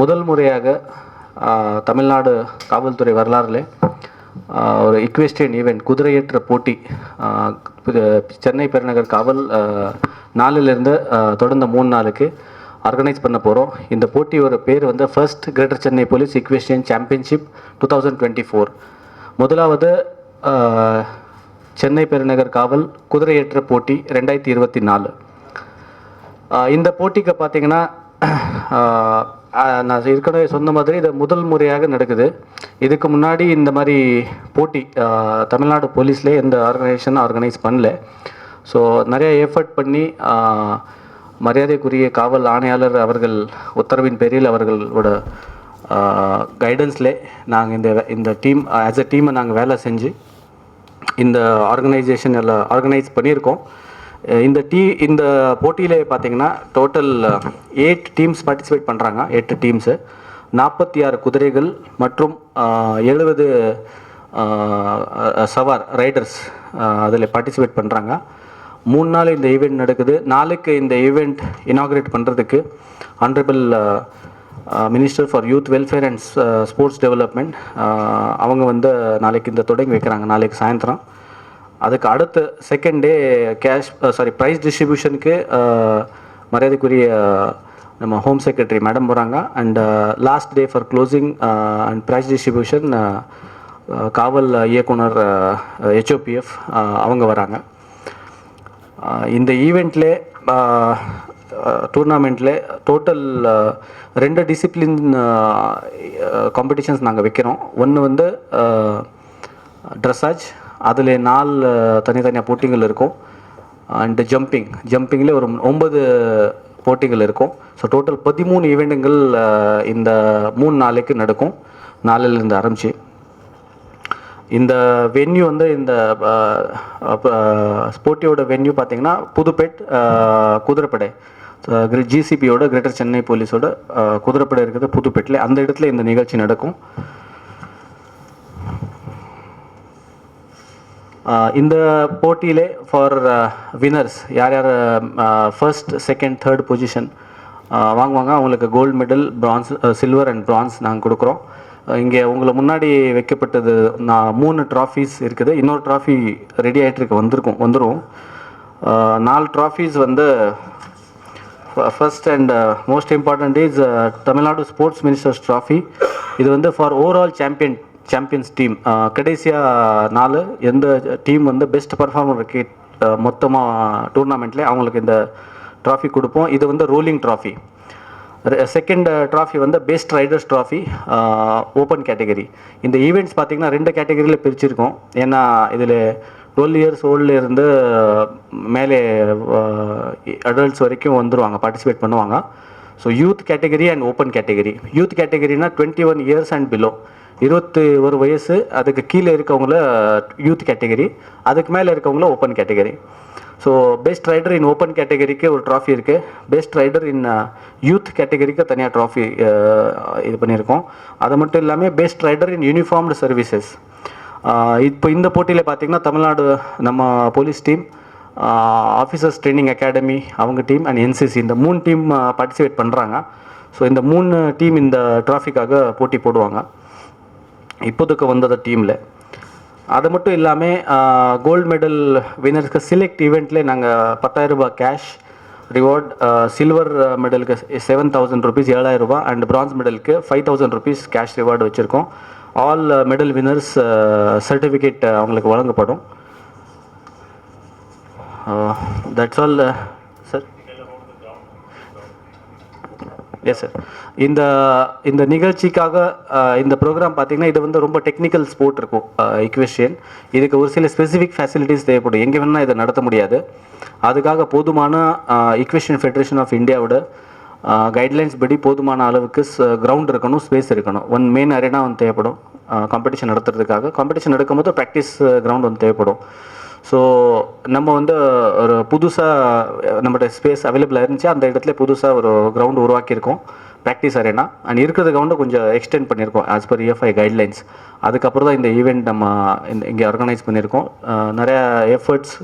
முதல் முறையாக தமிழ்நாடு காவல்துறை வரலாறுல ஒரு இக்வெஸ்டியன் ஈவெண்ட் குதிரையேற்ற போட்டி சென்னை பெருநகர் காவல் நாலுலேருந்து தொடர்ந்த மூணு நாளுக்கு ஆர்கனைஸ் பண்ண போகிறோம் இந்த போட்டியோட பேர் வந்து first greater Chennai police equestrian championship two thousand twenty four முதலாவது சென்னை பெருநகர் காவல் குதிரையேற்ற போட்டி ரெண்டாயிரத்தி இருபத்தி நாலு. இந்த போட்டிக்கு பார்த்தீங்கன்னா நான் ஏற்கனவே சொன்ன மாதிரி இது முதல் முறையாக நடக்குது. இதுக்கு முன்னாடி இந்த மாதிரி போட்டி தமிழ்நாடு போலீஸ்லேயே எந்த ஆர்கனைசேஷன் ஆர்கனைஸ் பண்ணல. ஸோ நிறைய எஃபர்ட் பண்ணி மரியாதைக்குரிய காவல் ஆணையாளர் அவர்கள் உத்தரவின் பேரில் அவர்களோட கைடன்ஸில் நாங்கள் இந்த இந்த டீம் ஆஸ் அ டீமை நாங்கள் வேலை செஞ்சு இந்த ஆர்கனைசேஷன் எல்லாம் ஆர்கனைஸ் பண்ணியிருக்கோம். இந்த டீ இந்த போட்டியில் பார்த்தீங்கன்னா டோட்டல் எயிட் டீம்ஸ் பார்ட்டிசிபேட் பண்ணுறாங்க எட்டு டீம்ஸு நாற்பத்தி ஆறு குதிரைகள் மற்றும் எழுபது சவார் ரைடர்ஸ் அதில் பார்ட்டிசிபேட் பண்ணுறாங்க மூணு நாள் இந்த ஈவெண்ட் நடக்குது. நாளைக்கு இந்த ஈவெண்ட் இனாகிரேட் பண்ணுறதுக்கு honourable minister for youth welfare and sports development அவங்க வந்து நாளைக்கு இந்த தொடங்கி வைக்கிறாங்க. நாளைக்கு சாயந்தரம். அதுக்கு அடுத்த second day cash sorry prize டிஸ்ட்ரிபியூஷனுக்கு மரியாதைக்குரிய uh, நம்ம ஹோம் செக்ரட்டரி மேடம் போகிறாங்க and last day for closing and prize distribution காவல் இயக்குனர் uh, ஹெச்ஓபிஎஃப் uh, அவங்க வராங்க. இந்த ஈவெண்ட்லே டூர்னாமெண்ட்டில் டோட்டல் ரெண்டு டிசிப்ளின் காம்படிஷன்ஸ் நாங்கள் வைக்கிறோம். ஒன்று வந்து ட்ரெஸ்ஸாஜ் அதில் நாலு தனித்தனியாக போட்டிகள் இருக்கும். அண்டு ஜம்பிங் ஜம்பிங்லேயே ஒரு ஒன்பது போட்டிகள் இருக்கும். ஸோ டோட்டல் பதிமூணு ஈவெண்ட்டுங்கள் இந்த மூணு நாளைக்கு நடக்கும். நாளிலிருந்து ஆரம்பிச்சு. இந்த வென்யூ வந்து இந்த ஸ்போர்ட்டியோட வென்யூ பார்த்தீங்கன்னா புதுப்பேட் குதிரைப்படை. ஜிசிபியோட கிரேட்டர் சென்னை போலீஸோட குதிரைப்படை இருக்குது புதுப்பேட்டில் அந்த இடத்துல இந்த நிகழ்ச்சி நடக்கும். இந்த போட்டியிலே ஃபார் வினர்ஸ் யார் யார் ஃபர்ஸ்ட் செகண்ட் தேர்ட் பொசிஷன் வாங்குவாங்க. அவங்களுக்கு gold medal bronze silver and bronze நாங்கள் கொடுக்குறோம். இங்கே உங்களை முன்னாடி வைக்கப்பட்டது நான் மூணு ட்ராஃபீஸ் இருக்குது. இன்னொரு ட்ராஃபி ரெடி ஆகிட்டு இருக்கு வந்திருக்கும் வந்துடும் நாலு ட்ராஃபீஸ் வந்து first and most important is Tamil Nadu sports minister's trophy இது வந்து for overall champion champions team கடைசியாக நாலு எந்த டீம் வந்து பெஸ்ட் பர்ஃபார்மர் இருக்கு மொத்தமாக டூர்னாமெண்ட்லேயே அவங்களுக்கு இந்த ட்ராஃபி கொடுப்போம். இது வந்து ரோலிங் ட்ராஃபி செகண்ட் ட்ராஃபி வந்து best riders trophy open category இந்த ஈவெண்ட்ஸ் பார்த்திங்கன்னா ரெண்டு கேட்டகரியில் பிரிச்சிருக்கோம். ஏன்னா இதில் டுவெல் இயர்ஸ் ஓல்டில் இருந்து மேலே அடல்ட்ஸ் வரைக்கும் வந்துடுவாங்க பார்ட்டிசிபேட் பண்ணுவாங்க. So youth category and open category youth கேட்டகரினா twenty one years and below இருபத்தி ஒரு வயசு அதுக்கு கீழே இருக்கவங்கள யூத் கேட்டகரி அதுக்கு மேலே இருக்கவங்கள open category so best rider in open கேட்டகரிக்கு ஒரு ட்ராஃபி இருக்குது பெஸ்ட் ரைடர் இன் யூத் கேட்டகரிக்கு தனியாக ட்ராஃபி இது பண்ணியிருக்கோம். அது மட்டும் இல்லாமல் best rider in uniformed services இப்போ இந்த போட்டியில் பார்த்தீங்கன்னா தமிழ்நாடு நம்ம police team officers training academy அவங்க டீம் அண்ட் என்சிசி இந்த மூணு டீம் பார்ட்டிசிபேட் பண்ணுறாங்க ஸோ இந்த மூணு டீம் இந்த ட்ராஃபிக்காக போட்டி போடுவாங்க. இப்போதுக்கு வந்தது டீமில் அது மட்டும் இல்லாமல் கோல்டு மெடல் வினர்ஸ்க்கு செலக்ட் ஈவெண்ட்லேயே நாங்கள் பத்தாயிரம் ரூபாய் கேஷ் ரிவார்ட் சில்வர் மெடலுக்கு செவன் தௌசண்ட் ருபீஸ் ஏழாயிரம் ரூபாய் and bronze மெடலுக்கு five thousand rupees cash reward வச்சுருக்கோம். ஆல் மெடல் வினர்ஸ் சர்டிஃபிகேட் அவங்களுக்கு வழங்கப்படும். That's all sir yes sir இந்த இந்த நிகழ்ச்சிக்காக இந்த ப்ரோக்ராம் பார்த்தீங்கன்னா இது வந்து ரொம்ப டெக்னிக்கல் ஸ்போர்ட் இருக்கும் இக்வேஷன் இதுக்கு ஒரு சில ஸ்பெசிஃபிக் ஃபெசிலிட்டிஸ் தேவைப்படும். எங்கே வேணால் இதை நடத்த முடியாது. அதுக்காக போதுமான இக்வேஷன் ஃபெடரேஷன் ஆஃப் இந்தியாவோட கைட்லைன்ஸ் படி போதுமான அளவுக்கு கிரவுண்ட் இருக்கணும் ஸ்பேஸ் இருக்கணும். ஒன் மெயின் அரேனா வந்து தேவைப்படும். காம்படிஷன் நடத்துறதுக்காக. காம்படிஷன் நடக்கும்போது ப்ராக்டிஸ் கிரவுண்ட் வந்து தேவைப்படும். ஸோ நம்ம வந்து ஒரு புதுசாக நம்மகிட்ட ஸ்பேஸ் அவைலபிளாக இருந்துச்சு. அந்த இடத்துல புதுசாக ஒரு கிரவுண்ட் உருவாக்கியிருக்கோம். ப்ராக்டிஸ் அரேனா அண்ட் இருக்கிற கிரவுண்டை கொஞ்சம் எக்ஸ்டெண்ட் பண்ணியிருக்கோம் ஆஸ் பர் இஎஃப்ஐ கைட்லைன்ஸ் அதுக்கப்புறம் தான் இந்த ஈவெண்ட் நம்ம இந்த இங்கே ஆர்கனைஸ் பண்ணியிருக்கோம். நிறையா எஃபர்ட்ஸ்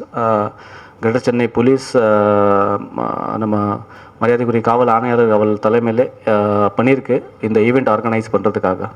கிரேட்டர் சென்னை போலீஸ் நம்ம மரியாதைக்குரிய காவல் ஆணையாளர் அவள் தலைமையில் பண்ணியிருக்கு இந்த ஈவெண்ட் ஆர்கனைஸ் பண்ணுறதுக்காக